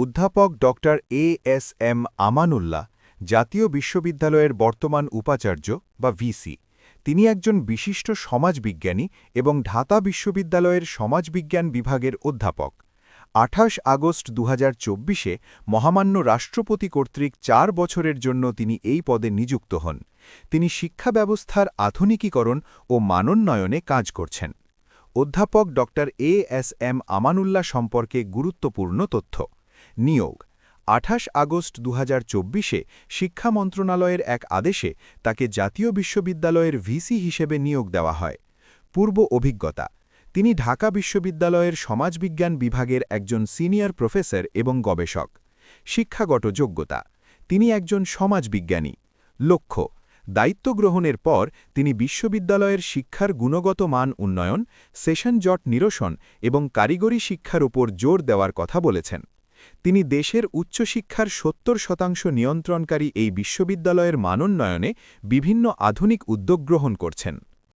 অধ্যাপক doctor A S M Amanullah, জাতীয় বিশ্ববিদ্যালয়ের বর্তমান উপাচার্য বা ভিসি। তিনি একজন বিশিষ্ট সমাজবিজ্ঞানী এবং ঢাকা বিশ্ববিদ্যালয়ের সমাজবিজ্ঞান বিভাগের অধ্যাপক। আঠাশ আগস্ট দু হাজার মহামান্য রাষ্ট্রপতি কর্তৃক চার বছরের জন্য তিনি এই পদে নিযুক্ত হন। তিনি শিক্ষা ব্যবস্থার আধুনিকীকরণ ও মানোন্নয়নে কাজ করছেন। অধ্যাপক ড. এ এস এম আমানুল্লাহ সম্পর্কে গুরুত্বপূর্ণ তথ্য। নিয়োগ। আঠাশ আগস্ট দু হাজার শিক্ষা মন্ত্রণালয়ের এক আদেশে তাকে জাতীয় বিশ্ববিদ্যালয়ের ভিসি হিসেবে নিয়োগ দেওয়া হয়। পূর্ব অভিজ্ঞতা, তিনি ঢাকা বিশ্ববিদ্যালয়ের সমাজবিজ্ঞান বিভাগের একজন সিনিয়র প্রফেসর এবং গবেষক। শিক্ষাগত যোগ্যতা, তিনি একজন সমাজবিজ্ঞানী। লক্ষ্য, দায়িত্ব গ্রহণের পর তিনি বিশ্ববিদ্যালয়ের শিক্ষার গুণগত মান উন্নয়ন, সেশন জট নিরসন এবং কারিগরি শিক্ষার উপর জোর দেওয়ার কথা বলেছেন। তিনি দেশের উচ্চশিক্ষার সত্তর শতাংশ নিয়ন্ত্রণকারী এই বিশ্ববিদ্যালয়ের মানোন্নয়নে বিভিন্ন আধুনিক উদ্যোগ গ্রহণ করছেন।